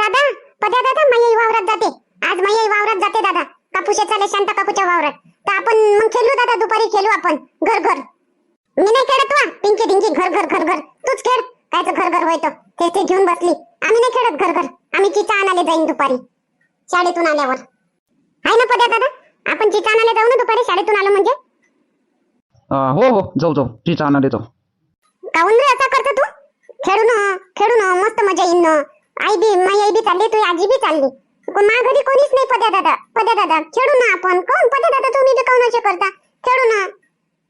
दादा पद्या दादा माई वावरात जाते. आज माई वावरात जाते दादा. कापूस चाले शांता काकूच्या वावरात. तर आपण मग खेळू दादा दुपारी खेळू आपण. घर घर. मी नाही खेळत वा. पिंकी डिंकी घर घर घर घर. तूच खेळ. कायचं घर घर होय तो ते ते घेऊन बसली. आम्ही नाही खेळत घर घर. आम्ही चिचा आणायला जाईन दुपारी. शाळेतून आल्यावर. आहे ना पद्या दादा? आपण चिचा आणायला जाऊ ना दुपारी? शाळेतून आलो म्हणजे? हो हो. जाऊ जाऊ. चिचा आणाले जाऊ काऊन रे? असा करतो तू? खेळू ना खेळू ना. मस्त मजा येईन ना. आई बी माई आई बी चालली तू आजी बी चालली. मा घरी कोणीच नाही पद्या दादा पद्या दादा. खेळू ना आपण. कोण? पद्या दादा तुम्ही बी काऊन असे करता? खेळू ना.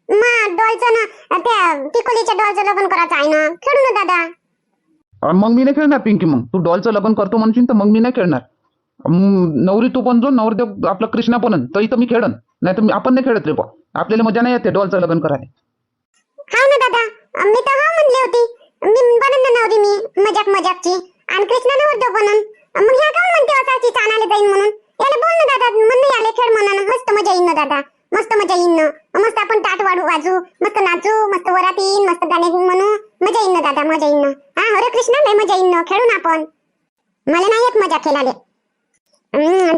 मा डॉलचं ना त्या टिकोलीच्या डॉलचं लग्न करायचं आहे ना. खेळू ना दादा. मग मी नाही खेळणार पिंकी मग. तू डॉलचं लग्न करतो म्हणशील तर मग मी नाही खेळणार. नवरी तू पण जो नवरदेव आपला कृष्णा पण तर इथं मी खेळन. नाही तर आपण नाही खेळत रे बा आपल्याला मजा नाही येते डॉलचं लग्न करायला. हा ना दादा. मी तर हा म्हणली होती. मी बनन नवरी मी मजाक मजाकची. आणि कृष्णा होतो बनन मग ह्या काय म्हणते असाची चानाले जाईन म्हणून? याला बोल ना दादा म्हणून याले खेळ म्हणा मस्त मजा येईन ना दादा. मस्त मजा येईन ना. मस्त आपण ताट वाढू वाजू मस्त नाचू मस्त वरात येईन मस्त गाणे म्हणू. मजा येईन ना दादा मजा येईन ना. हा हरे कृष्णा लय मजा येईन ना. खेळू ना आपण. मला नाही येत मजा खेळाले.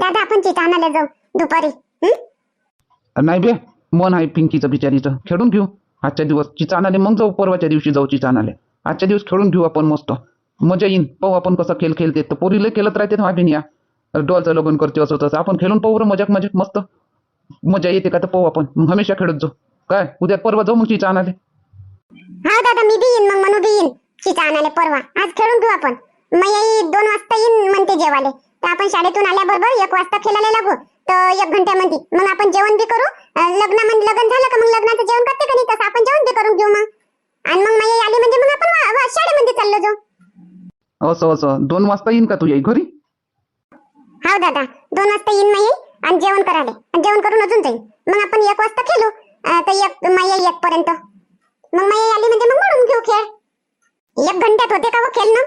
दादा आपण चिता आणायला जाऊ. दुपारी. हम्म? नाही बे मन आहे पिंकीचं बिचारीचं. खेळून घेऊ. आजच्या दिवस चिचा आणाले मग जाऊ परवाच्या दिवशी जाऊ चिचा आणाले आजच्या दिवस खेळून घेऊ आपण मस्त. मजा येईन. पाहू आपण कसं खेळ खेळते. तर पोरीला खेळत राहते ना अभिन या. डॉलचं लग्न करते असं तसं. आपण खेळून पाहू मजाक मजाक मस्त. मजा येते का तर पाहू आपण. मग हमेशा खेळत जाऊ. काय? उद्या परवा जाऊ मग चिचा आणाले हा दादा मी बी येईन. मग म्हणू बी येईन. चिचा आणायला परवा. आज खेळून घेऊ आपण. मग येई दोन वाजता येईन म्हणते जेवाले तर आपण शाळेतून आल्याबरोबर एक वाजता खेळायला लागू. तर एक घंट्यामध्ये मग आपण जेवण बी करू. लग्न म्हणजे लग्न झालं का मग लग्नाचं जेवण करते का नाही? तसं आपण जेवण बी करून घेऊ मग. आणि मग माई आली म्हणजे मग आपण शाळेमध्ये चाललो जाऊ. असं असं. दोन वाजता येईन का तू येई घरी? हा दादा दोन वाजता येईन माई आणि जेवण करायला. आणि जेवण करून अजून जाईन. मग आपण एक वाजता खेळू. अं, तर एक माई एक पर्यंत मग माई आली म्हणजे मग म्हणून घेऊ खेळ. एक घंट्यात होते का हो खेळ ना?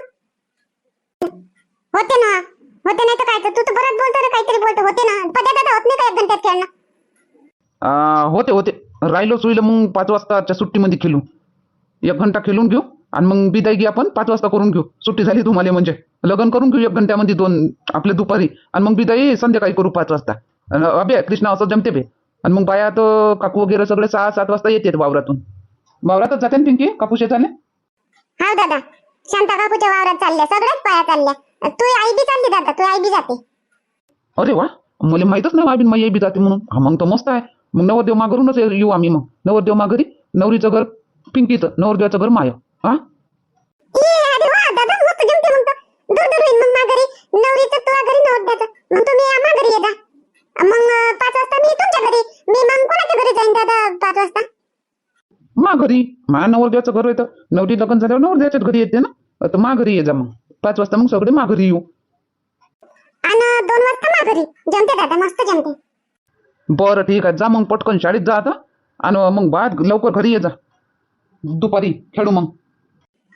होते ना. होते नाही तर काय तर. तू तर बरंच बोलतो रे काहीतरी बोलतो. होते ना. पद्या दादा होत नाही का एक घंट्यात खेळणं? आ, होते होते. राहिलो सुईलं मग पाच वाजताच्या सुट्टीमध्ये खेळू. एक घंटा खेळून घेऊ. आणि मग बिदायगी आपण पाच वाजता करून घेऊ. सुट्टी झाली तुम्हाला म्हणजे. लग्न करून घेऊ एक घंट्यामध्ये दोन आपले दुपारी. आणि मग बिदाई संध्याकाळी करू पाच वाजता. अबे कृष्णा असं जमते बे. आणि मग बाया तर काकू वगैरे सगळे सहा सात वाजता येतात वावरातून. वावरातच जाते ना पिंकी? कापूस चालले हा दादा. शांता काकूच्या वावरात चालल्या. सगळ्याच पाया चालल्या. तू आई बी चालली दादा. तू आई बी जाते. अरे वा. मला माहीतच नाही वाबीन माई बी जाते म्हणून. हा मग तर मस्त आहे. मग नवरदेव माघरूनच येऊ आम्ही मग. नवरदेव माघरी नवरीचं घर पिंकीचं नवरदेवाचं घर माय. हा? घरी मी घरी. घरी घरी नवरदेवाचं घर येतं नवरी लग्न झाल्यावर नवरदेवाच्याच घरी येते ना? तर मा घरी ये जा मग. पाच वाजता मग सगळे मा घरी येऊ दोन वाजता माघारी. जमते दादा मस्त जमते बरं ठीक आहे. जा मग पटकन शाळेत जा आता. आणि मग बाद लवकर घरी ये जा. दुपारी खेळू मग.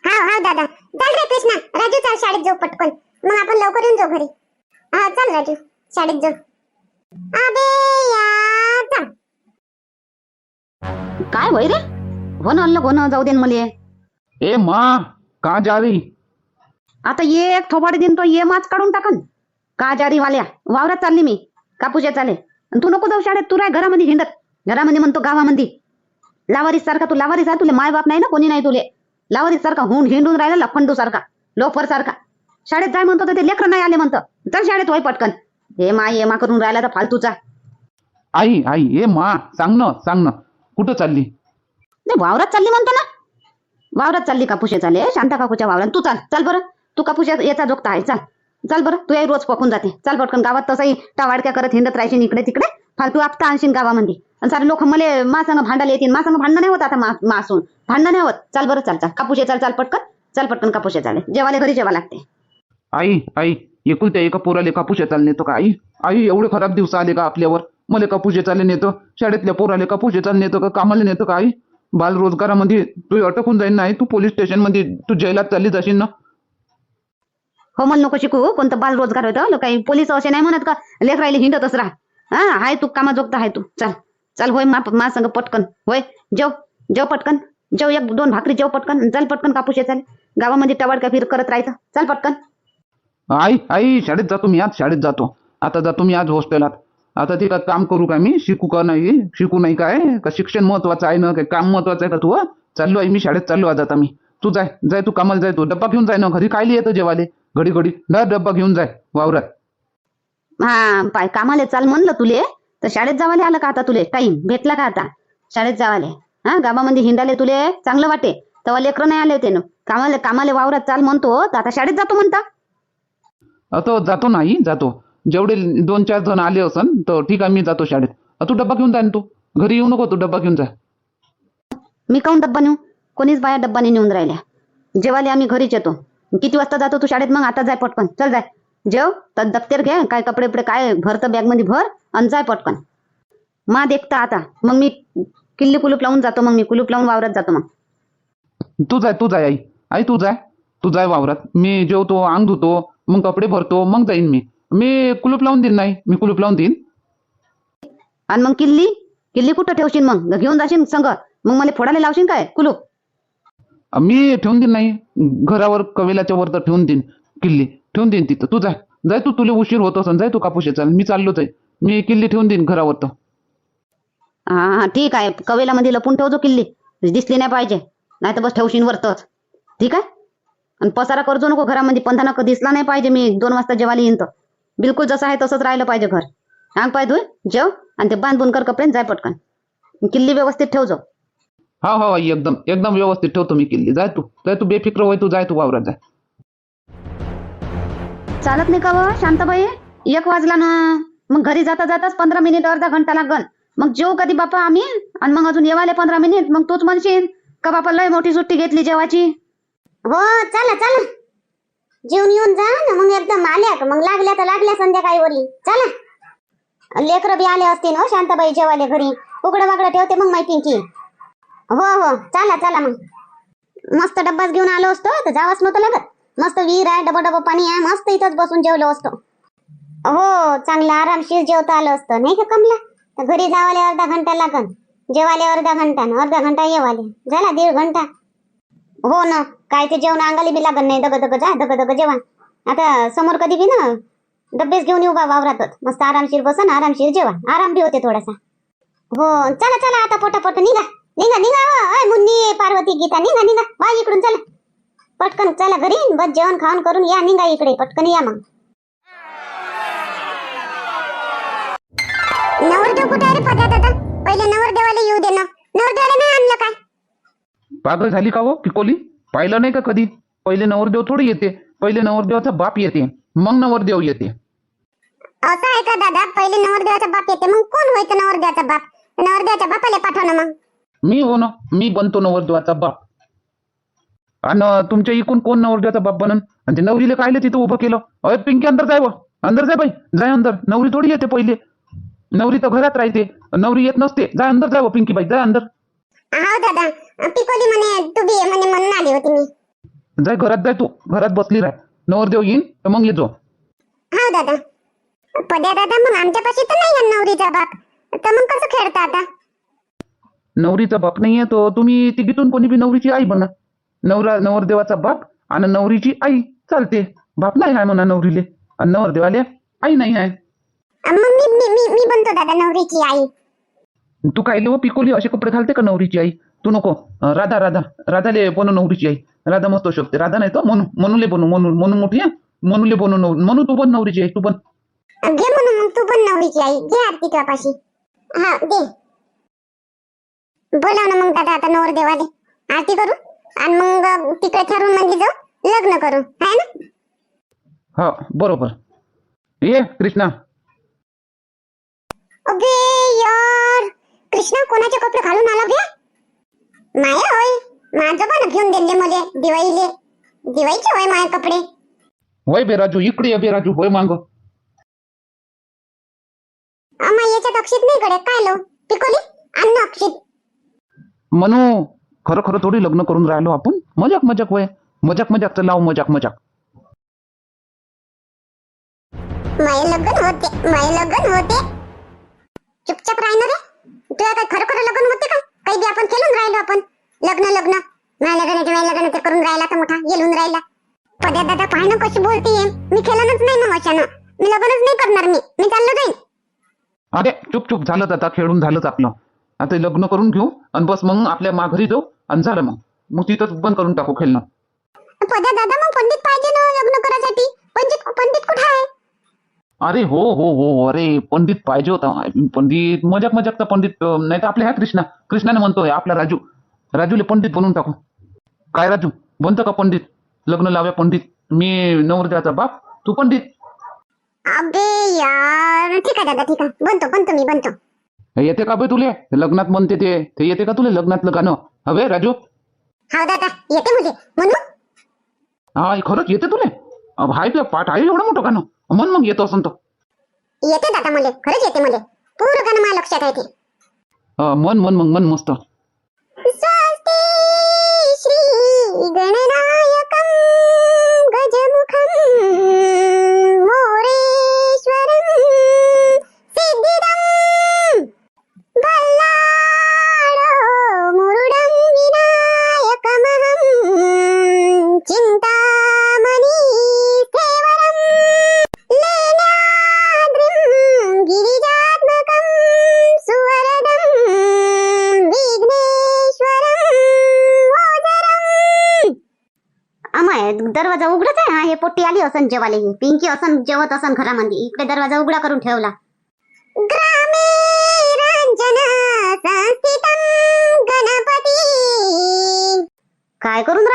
हा हा दादा. चल रे कृष्णा. राजू चाल शाळेत जाऊ पटकन. मग आपण लवकर येऊन जाऊ घरी. हा चल राजू. शाळेत जाऊ. अबे या चल काय होय रे? हो ना अल्ल हो ना जाऊ देन मले. ए मा का जा रही आता ये एक थोबाडे दिन तो ये माच काढून टाकन. का जारी वाल्या? वावरात चालली मी. कापूच्या चाले अन तू नको जाऊ शाळेत तू राय घरामध्ये हिंडत. घरामध्ये म्हणतो गावामध्ये. लावारीस सारखा तू लावारीस आहे तुले माय बाप नाही ना कोणी नाही तुले. लावारीस सारखा हुंड हिंडून राहिला लखंडू सारखा लोफर सारखा. शाळेत जाय म्हणतो ते लेकरं नाही आले म्हणतं. चल शाळेत होय पटकन. हे मा ये मा करून राहिला तर फालतूचा आई आई ए मा सांग ना सांग ना. कुठं चालली? नाही वावरात चालली म्हणतो ना. वावरात चालली कापूशे चाले शांता काकूच्या वावरात. तू चाल चाल बरं. तू कापूस याचा जोगता आहे चाल. चाल बरं तू रोज पकून जाते. चाल पटकन गावात तसंही टावाडक्या करत हिंडत राहायची इकडे तिकडे. फालतू आपता आणशील गावामध्ये. आणि सारे लोक मला मा संग भांडायला येतील. मा संग भांडण नाही होत आता मासून. भांडण नाही होत. चाल बरं चाल चाल. कापूस चाल चाल पटकन. चाल पटकन कापूस चाले जेवाले घरी जेवा लागते. आई आई एकुलत्या एका पोराले कापूस चालले नेतो का? आई आई एवढे खराब दिवस आले का आपल्यावर? मला कापूस चालले नेतो. शाळेतल्या पोराले कापूस चालले नेतो का? कामाला नेतो का आई? बाल रोजगारामध्ये तू अटकून जाईन नाही तू पोलीस स्टेशनमध्ये तू जेलात चालली जाशील ना? हो म्हण नको शिकू. कोणतं बाल रोजगार होतं? काही पोलीस असे नाही म्हणत का? लेकरायले हिंडतच राहा. हा हाय तू कामा जोगता आहे तू. चाल चाल होय मा मा संग पटकन. होय जेव जेव पटकन. जेव एक दोन भाकरी जेव पटकन. चल पटकन कापूस चाल. गावामध्ये टवाडका फिर करत राहायचं. चल पटकन. आई आई शाळेत जातो मी आज शाळेत जातो. आता जातो मी आज हॉस्टेलात आता ते का काम करू का मी? शिकू का नाही? शिकू नाही काय? का शिक्षण महत्वाचं आहे ना? काय काम महत्वाचं आहे का तू चाललो आहे मी शाळेत चाललो आज आता मी. तू जाय जाय तू कामाला जाय तू. डब्बा घेऊन जाय ना घरी. खायला येतं जेवाले घडी घडी. डब्बा घेऊन जाय वावरात. हा पाय कामाले चाल म्हणलं तुले. तर शाळेत जावाले आलं का आता तुले? टाइम भेटला का आता? शाळेत जावाले. हा गावामध्ये हिंडाले तुले. चांगलं वाटे. तेव्हा लेकरं नाही आले होते ना. कामाले कामाले वावरात चाल म्हणतो. तर आता शाळेत जातो म्हणता. आता जातो नाही. जातो. जेवढे दोन चार जण आले असन तर ठीक आहे मी जातो शाळेत. अ, तू डब्बा घेऊन ना तू. घरी येऊ नको तू डब्बा घेऊन जाय मी काऊन डब्बा नेऊ? कोणीच बाया डब्बा नाही नेऊन राहिल्या. जेवाले आम्ही घरीच येतो. किती वाजता जातो तू शाळेत? मग आता जाय पटकन. चल जाय. जेव तर दप्तर घे काय कपडे बिपडे काय भरतं बॅगमध्ये भर आणि जाय पटकन. मा देखता आता. मग मी किल्ली कुलूप लावून जातो मग मी कुलूप लावून वावरात जातो मग. तू जाय तू जाय आई. आई तू जाय. तू जाय वावरात. मी जेवतो अंग धुतो मग कपडे भरतो मग जाईन मी. मी कुलूप लावून देईन नाही मी कुलूप लावून देईन. आणि मग किल्ली? किल्ली कुठं ठेवशील मग? घेऊन जाशील संग. मग मला फोडाले लावशील काय? कुलूप? मी ठेवून देईन नाही घरावर कवेलाच्या वर तर ठेवून देईन किल्ली. ठेवून देईन तिथं. तू जाय जाय तू तुला उशीर होत असन. जाय तू कापूस चाल मी चाललोच आहे. मी किल्ली ठेवून देईन घरावर तर. हा हा ठीक आहे. कवेलामध्ये लपून ठेवतो किल्ली. दिसली नाही पाहिजे. नाही तर बस ठेवशील वरतच. ठीक आहे? आणि पसारा करजो नको घरामध्ये. पंधरा दिसला नाही पाहिजे मी. दोन वाजता जेवायला येईन तर. बिलकुल जसं आहे तसंच राहिलं पाहिजे घर. अंग पाय धुय. जेव. आणि ते बांधून कर कपडे जाय पटकन. किल्ली व्यवस्थित ठेवजो हा हो एकदम. एकदम व्यवस्थित ठेवतो मी किल्ली. जाय तू. जाय तू. बेफिक्र होय तू. जाय तू वावरात जाय चालत नाही का व शांताबाई? एक वाजला ना. मग घरी जाता जाताच पंधरा मिनिट अर्धा घंटा लागन. मग जेव कधी बापा आम्ही? आणि मग अजून येवाले पंधरा मिनिट मग तूच म्हणशील का बापा लय मोठी सुट्टी घेतली जेवाची हो चला चला. जेवून येऊन जा ना मग एकदम आल्या का? मग लागल्या तर लागल्या संध्याकाळी वरी चला. लेकरं बी आले असते ना हो, शांताबाई जेवाले घरी. उघडं वागडं ठेवते मग माहिती की हो हो. चला चला मग. मस्त डब्बाच घेऊन आलो असतो तर जावंच नव्हतं लागत. मस्त विहीर आहे डबा डबा पाणी आहे मस्त इथंच बसून जेवलो असतो. हो चांगलं आरामशीर जेवता आलं असतं नाही का कमला? तर घरी जावाले अर्धा घंटा लागन. जेवाले अर्धा घंटा अर्धा घंटा येवाले. झाला दीड घंटा. हो ना काय ते जेवण अंगाली बी लागत नाही दग जा दग दग जेवण आता समोर कधी बी ना डब्बेच घेऊन येऊ बा वावरातच. मस्त आरामशीर बसन आरामशीर जेवा. आराम बी होते थोडासा. हो चला चला आता पोटापोट निघा. निघा निघा मुन्नी पार्वती गीता निघा निघा. बाई इकडून चला. पटकन चला घरी बस जेवण खाऊन करून या निघा इकडे पटकन या मग. नवरदेव कुठे रे पद्या दादा पहिले नवरदेवाला येऊ दे ना. नवरदेवाला नाही आणलं काय? पागल झाली का हो पिकोली? पाहिलं नाही का कधी? पहिले नवरदेव थोडी येते पहिले नवरदेवाचा बाप येते मग नवरदेव येते. असं आहे का दादा? पहिले नवरदेवाचा बाप येते मग कोण व्हायचं नवरदेवाचा बाप? नवरदेवाच्या बापाला पाठव ना मग. मी हो ना मी बनतो नवरदेवाचा बाप. आणि तुमच्या इकून कोण नवरदेवाचा बाप बनन? आणि ते नवरीला कायले तिथं उभं केलं? अरे पिंकी अंदर जाय व. अंदर जाय बाई. जाय अंदर. नवरी थोडी येते पहिले. नवरी तर घरात राहते. नवरी येत नसते. जाय अंदर जाय व पिंकी बाई. जाय अंदर. हो दादा. पिकोली म्हणे तू बी ये म्हणे म्हणून आली होती मी. जाय घरात जाय तू. घरात बसली राह. नवरदेव येईन तर मग येतो हो दादा. पद्या दादा मग आमच्यापाशी तर नाही आहे नवरीचा बाप. तर मग कसं खेळता आता? नवरीचा बाप नाहीये तो तुम्ही तिघीतून कोणी बी नवरीची आई बना नवरा नवरदेवाचा बाप आणि नवरीची आई चालते. बाप नाही आहे म्हणा नवरीले. आणि नवरदेवाले आई नाही आहे मग मी मी मी मी बनतो दादा नवरीची आई. तू काय व पिकोली असे कपडे घालते का नवरीची आई? तू नको. अं, राधा राधा. राधाले बनव नवरीची आई. राधा मस्त शकते राधा नाही तर मनू मनूले बनू मनू मनू मोठी आहे मनूले बनू नव मनू तू पण नवरीची आई तू पण घे म्हणून मग तू पण नवरीची आई. घे आरती तुझ्यापाशी. हा दे. बोलाव ना मग दादा आता नवरदेवाले. आरती करू? आणि मग तिकडे ठरवून म्हणजे जाऊ लग्न करू आहे ना? हा बरोबर. ये कृष्णा. अबे यार कृष्णा कोणाचे कपडे घालून आला बे? माया होय माझं पण घेऊन दिले मले दिवाळीले. दिवाळीचे होय माये कपडे. वय बे राजू इकडे ये बे राजू होय मांग. अम्मा याच्यात अक्षित नाही कडे काय लो? पिकोली अन्न अक्षित. मनू खरं खरं थोडी लग्न करून राहिलो आपण. मजाक मजाक वय. मजाक मजाक. लाव मजाक मजाक. माय लग्न होते माय लग्न होते. चुपचाप राहणार रे. तुला काय खरं खरं लग्न होते का? काही बी आपण खेळून राहिलो आपण. लग्न लग्न. माय लग्न माय लग्न ते करून राहिला तर मोठा येलून राहिला. पद्या दादा पाहणं कशी बोलतीये मी खेळणच नाही अशानं मी लग्नच नाही करणार मी. मी चाललो जाईन. अरे चुप चुप. झालं आता खेळून झालंच आपलं. आता हे लग्न करून घेऊ आणि बस मग आपल्या माघारी जाऊ. आणि झालं मग. मग तिथंच बंद करून टाकू खेळणं. पद्या दादा मग पंडित पाहिजे ना लग्न करायसाठी? पंडित पंडित कुठे आहे? अरे हो हो हो अरे पंडित पाहिजे होता. पंडित मजाक मजाकचा पंडित नाही तर आपल्या ह्या कृष्णा. कृष्णाने म्हणतोय आपला राजू. राजूले पंडित बनवून टाकू. काय राजू? बनतं का पंडित? लग्न लाव्या पंडित. मी नवरदेवाचा बाप तू पंडित. अबे यार ठीक आहे दादा ठीक आहे. बनतो बनतो मी बनतो. येते का बे तुले? लग्नात म्हणते ते. ते येते का तुले लग्नातलं गाणं? हवे राजू। हा दादा येते मुले म्हणू हा हे खरंच येते तुले अ, हाय तुझ्या पाठ आहे एवढं मोठं गाणं। मन मग येतो असं तो। येते दादा मुले खरंच येते मुले। पूर्ण गाणं माझ्या लक्षात आहे ते। अ, मन मन मग मन मस्त। स्वस्ति श्री गणनायकं गजमुखं मोरेश्वरं असन जेवाले ही पिंकी असन जेवत असन घरामध्ये. इकडे दरवाजा उघडा करून ठेवला. ग्रामे रंजन संस्थितम गणपती. काय करून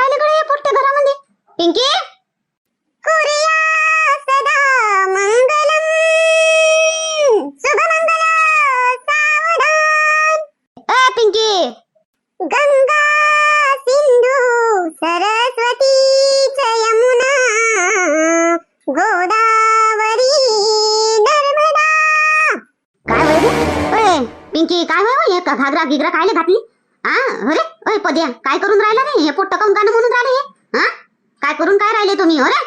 घागरा गिगरा कायले घातली हा अरे ओय पद्या काय करून राहिला रे? हे पोट्ट काऊन गाणं म्हणून राहिले हे. हा काय करून काय राहिले तुम्ही अरे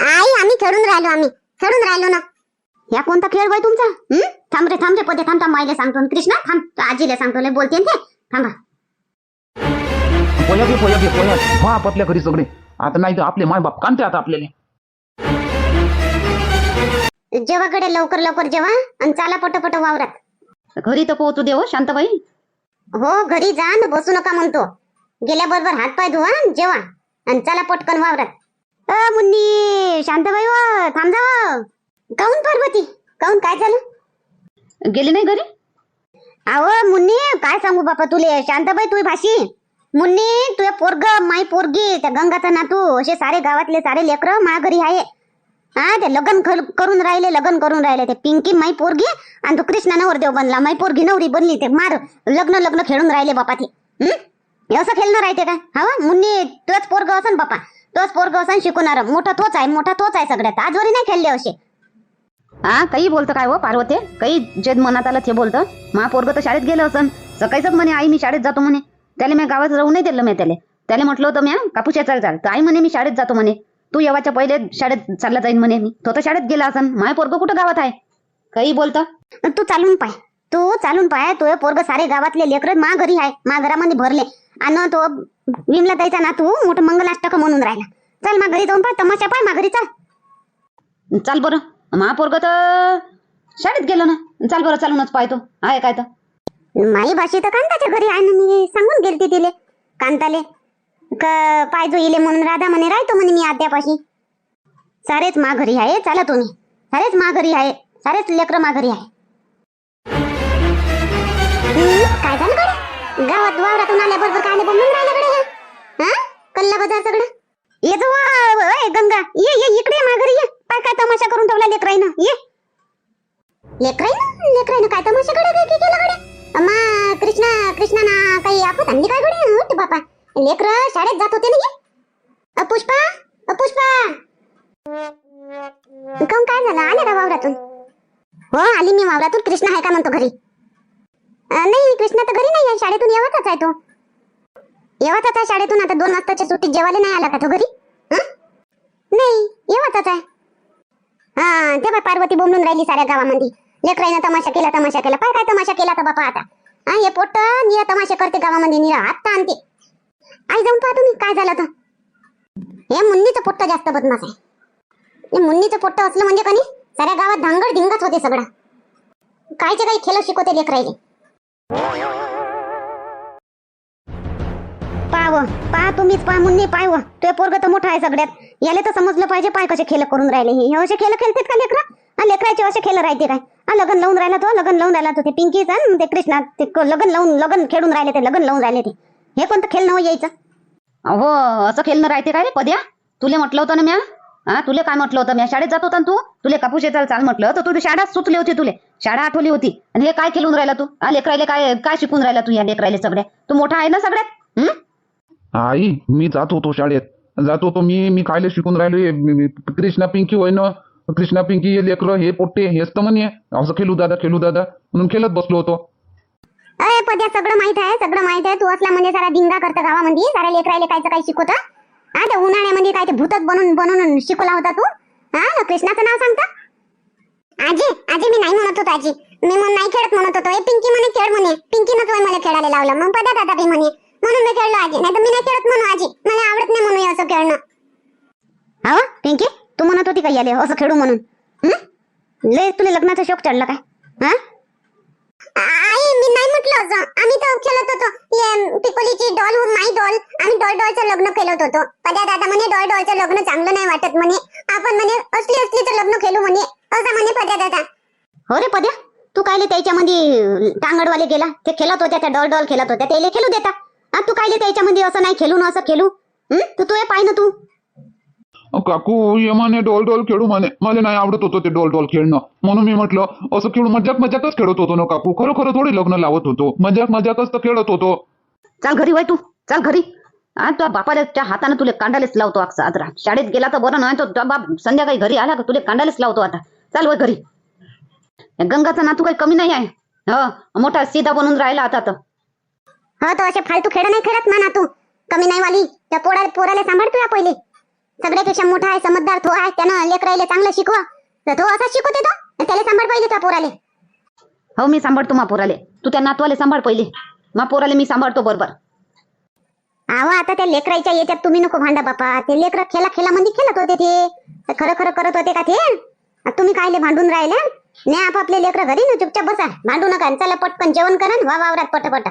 आई आम्ही खेळून राहिलो आम्ही. खेळून राहिलो ना. या कोणता खेळ बाय तुमचा? हं? थांब रे थांब रे पद्या थांब थांब मायले सांगतो कृष्णा. थांब आजीला सांगतो लय बोलते ते. थांबा. पोया घे पोया घे पोया. बाप आपल्या घरी सगळे. आता नाही तर आपले माय बाप कांते आता आपल्याला. जेव्हा कडे लवकर लवकर जेव्हा आणि चाला पटपट वावरात. घरी तर पोहोचू दे हो शांताबाई. हो घरी जा न बसू नका म्हणतो. गेल्याबरोबर हात पाय धुवा आणि जेवा आणि चला पटकन वावरात. अ मुन्नी शांताबाई व थांब जा व. काहून पार्वती? काहून काय झालं? गेली नाही घरी? अहो मुन्नी काय सांगू बापा तुले? शांताबाई तुझी भाशी मुन्नी तुझे पोरग माई पोरगी त्या गंगाचा नातू असे सारे गावातले सारे लेकर मा घरी आहे हा ते लग्न करून राहिले लग्न करून राहिले. ते पिंकी माई पोरगी आणि तो कृष्णा नवरदेव बनला. माई पोरगी नवरी बनली ते. मार लग्न लग्न खेळून राहिले बापा ते. हं? असं खेळणं राहते का हा मुन्नी तोच पोरग असन बापा. तोच पोरग असन शिकवणार. मोठा तोच आहे मोठा तोच आहे सगळ्यात. आजवरी नाही खेळले असे. हा काही बोलतं काय हो पार्वते? काही जे मनात आलं ते बोलतं? मा पोरग तर शाळेत गेलं असन. सकाळीच म्हणे आई मी शाळेत जातो म्हणे. त्याला मी गावात राहू नाही दिलं मी त्याला. त्याला म्हटलं होतं मी कापूच्या चाल चाल. तर आई म्हणे मी शाळेत जातो म्हणे. तू येवाच्या पहिले शाळेत चालला जाईन म्हणे मी. तो तर शाळेत गेला असन. माय पोरग कुठं गावात आहे? काही बोलतं? तू चालून पाय. तू चालून पाय. तो पोरग सारे गावातले लेकर मा घरी आहे. मा घरामध्ये भरले. आणि तो विमला ताईचा ना तू मोठं मंगलाष्टक म्हणून राहिला. चल मा घरी जाऊन पाय. तमाशा पाय मा घरी चल. चाल बरं. मा पोरग तर शाळेत गेलो ना. चाल बरं चालूनच पाहतो. आहे काय तर. माई भाषी तर कांताच्या घरी आहे ना मी. सांगून गेलती तिले. कांताले क पायजो इले म्हणून राधा म्हणे राहतो म्हणे मी आद्यापाशी. सारेच माघरी आहे चला तुम्ही. सारेच माघरी आहे सारेच लेकर माघरी आहे. काय झालं गावात वावरातून आल्याबरोबर काय बोलून राहिले कडे हा? कल्ला बाजार सगळं? ये जो वा- गंगा ये ये इकडे माघरी ये. काय काय तमाशा करून ठेवला लेकराईनं? ये. लेकराईनं? लेकराईनं काय तमाशा कडे काय केलं कडे अम्मा कृष्णा कृष्णा ना काही आपण आणली काय कडे बापा. लेकर शाळेत जात होते ना हे? अ, पुष्पा? अ, पुष्पा? काऊन काय झालं? आले का वावरातून? हो आली मी वावरातून. कृष्णा आहे का म्हणतो घरी? नाही कृष्णा तर घरी नाही आहे शाळेतून येवतच आहे तो. येवतच आहे शाळेतून. आता दोन वाजताच्या सुट्टीत जेवायला नाही आला का तो घरी? नाही येवतच आहे. हा ते बाय पार्वती बोंबलून राहिली साऱ्या गावामध्ये लेकराईनं तमाशा केला तमाशा केला. पाय काय तमाशा केला तर बापा आता? हा हे पोट निरा तमाशा करते गावामध्ये निरा आत्ता आणते. आई जाऊन पाहा तुम्ही काय झालं तर. हे मुन्नीचं पोट्ट जास्त बदमाश आहे. हे मुन्नीचं पोट्ट असलं म्हणजे कनी साऱ्या गावात धांगड धिंगच होते सगळं. कायचे काही खेळ शिकवते लेकरायले. पाव पा तुम्हीच पा मुन्नी पाय व ते पोरग तर मोठा आहे सगळ्यात. याले तर समजलं पाहिजे पाय कसे खेळ करून राहिले हे. असे खेळ खेळतात का लेकरं? हा लेकराचे असे खेळ राहते काय? हा लग्न लावून राहिला तो लग्न लावून राहिला तो. ते पिंकीचा ते कृष्णा ते लग्न लावून लग्न खेळून राहिले ते लग्न लावून राहिले ते. हे कोणतं खेळ नव्हतं यायचं? अहो असं खेळणं राहते काय रे पद्या? तुले म्हटलं होतं ना म्या? हा तुले काय म्हटलं होतं? म्या शाळेत जात होता ना तू? तुले कापूस चाल चाल म्हटलं तर तुझी शाळा सुचली होती तुले. शाळा आठवली होती. आणि हे काय खेळून राहिला तू? हा लेकरायले काय काय शिकून राहिला तू या लेकरायले सगळ्या? तू मोठा आहे ना सगळ्यात? हम्म? आई मी जात होतो शाळेत. जात होतो मी मी कायले शिकून राहिलो? कृष्णा पिंकी होय ना? कृष्णा पिंकी हे लेकरं हे पोट्टे हेच तर म्हणे. असं खेळू दादा खेळू दादा. म्हणून खेळत बसलो होतो. अरे पद्या सगळं माहीत आहे सगळं माहीत आहे. तू असला म्हणजे सारा धिंगा करतं गावामध्ये. साऱ्या लेकरायले कायचं काय शिकवत? हा त्या उन्हाळ्यामध्ये काय ते भूतच बनून बनवून शिकवला होता तू? हा ना कृष्णाचं नाव सांगता? आजी आजी मी नाही म्हणत होतो आजी. मी मग नाही खेळत म्हणत होतो. हे पिंकी म्हणे खेळ म्हणे. पिंकीनं तो मला खेळायला लावलं. मग पद्या दादा बी म्हणे. म्हणून मी खेळलो आजी. नाही तर मी नाही खेळत म्हणू आजी. मला आवडत नाही म्हणून हे असं खेळणं. हा पिंकी तू म्हणत होती का याले असं खेळू म्हणून? लय तुला लग्नाचा शोक चढला काय? हा? आई मी म्हटलं असं आम्ही तर खेळत होतो. पिकोलीची डॉल माई डॉल. आम्ही डॉल डॉलचं लग्न खेळत होतो. पद्या दादा म्हणे डॉल डॉलचं लग्न चांगलं नाही वाटत म्हणे. आपण म्हणे असली असलीचं लग्न खेळू म्हणे. असं म्हणे पद्या दादा. हो रे पद्या तू कायले त्याच्यामध्ये टांगडवाले गेला? ते खेळत होत्या त्या डॉल डॉल खेळत होत्या त्याला खेळू देता. तू कायले त्याच्यामध्ये असं नाही खेळू ना असं खेळू? तू तू हे पाय ना तू. काकू ये म्हणे डोल डोल खेळू म्हणे. मला नाही आवडत होतं ते डोल डोल खेळणं. म्हणून मी म्हटलं असं खेळू मजाक मजाकच खेळत होतो ना काकू. खरं खरं थोडी लग्न लावत होतो. मजाक मजाकच तर खेळत होतो. चाल घरी वय तू. चाल घरी. हा तुझ्या बापाच्या हाताने तुले कांडालेच लावतो आज आजरा. शाळेत गेला तर बरं नाही तो बाप संध्याकाळी घरी आला का तुले कांडालेच लावतो आता. चाल वय घरी. गंगाचा नातू काही कमी नाही आहे. हो मोठा सीधा बनून राहिला आता तर. हो तो असे फालतू खेळ नाही खेळत म्हणा तू कमी नाही वाली. त्या पोरा पोराला सांभाळतो या पहिले. सगळ्यापेक्षा मोठा आहे समजदार तो आहे त्यानं लेकरायला चांगलं शिकवा. तर तो असा शिकवते तो त्याला सांभाळ पहिले त्या पोराले. हो मी सांभाळतो मा पोराले. तू त्या नातवाले सांभाळ पहिले. मा पोराले मी सांभाळतो बरोबर. आवा आता त्या लेकराच्या याच्यात तुम्ही नको भांडा बापा. ते लेकर खेळा खेळामध्ये खेळत होते ते. खरं खरं करत होते का ते? तुम्ही कायले भांडून राहिले? नाही आपापले लेकर घरी ना चुपचाप बसा. भांडू नका चला पटकन जेवण करा वा वावरात पटपट.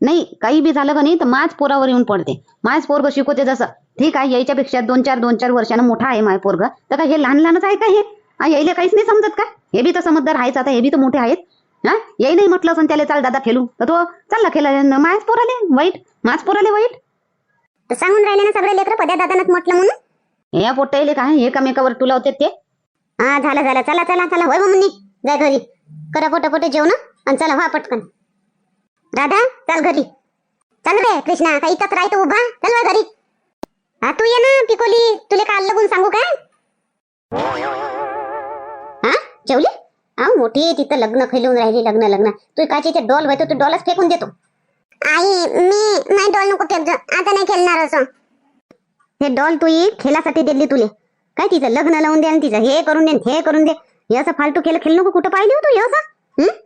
नाही काही बी झालं का नाही तर माझ पोरावर येऊन पडते. माझ पोरग शिकवते जसं. ठीक आहे याच्यापेक्षा दोन चार दोन चार वर्षानं मोठा आहे माय पोरग. तर काय हे लहान लहानच आहे का हे? हा यायला काहीच नाही समजत का? हे बी तर समजदार आहेच आता हे बी तर मोठे आहेत. हा याही नाही म्हटलं असं त्याला चाल दादा खेळू. तर तो चालला खेळायला माझ पोराले वाईट. माझ पोराले वाईट. तर सांगून राहिले ना सगळे लेकर पद्या दादानच म्हटलं म्हणून. या पोट्टायले काय एकामेकावर तुलावते ते हा झालं झालं. चला चला चला. होय मुन्नी जाय घरी. करा पोट पोट जेवण आणि चला व्हा पटकन. राधा चल घरी. चल रे कृष्णा काही इथंच राहतो उभा. चल घरी. हा तू ये ना पिकोली. तुले काय लगून सांगू काय? हा जेवली? हा मोठी तिथं लग्न खेळून राहिली लग्न लग्न. तू काची ते डॉल व्हायचं तू डॉलच फेकून देतो. आई मी नाही डॉल नको फेकजो आता नाही खेळणार असं. हे डॉल तू ही खेळासाठी दिली तुले. काय तिचं लग्न लावून दे आणि तिचं हे करून दे आणि हे करून दे. हे असं फालतू खेळ खेळ नको कुठं पाहिली हो तू हे असं? हं?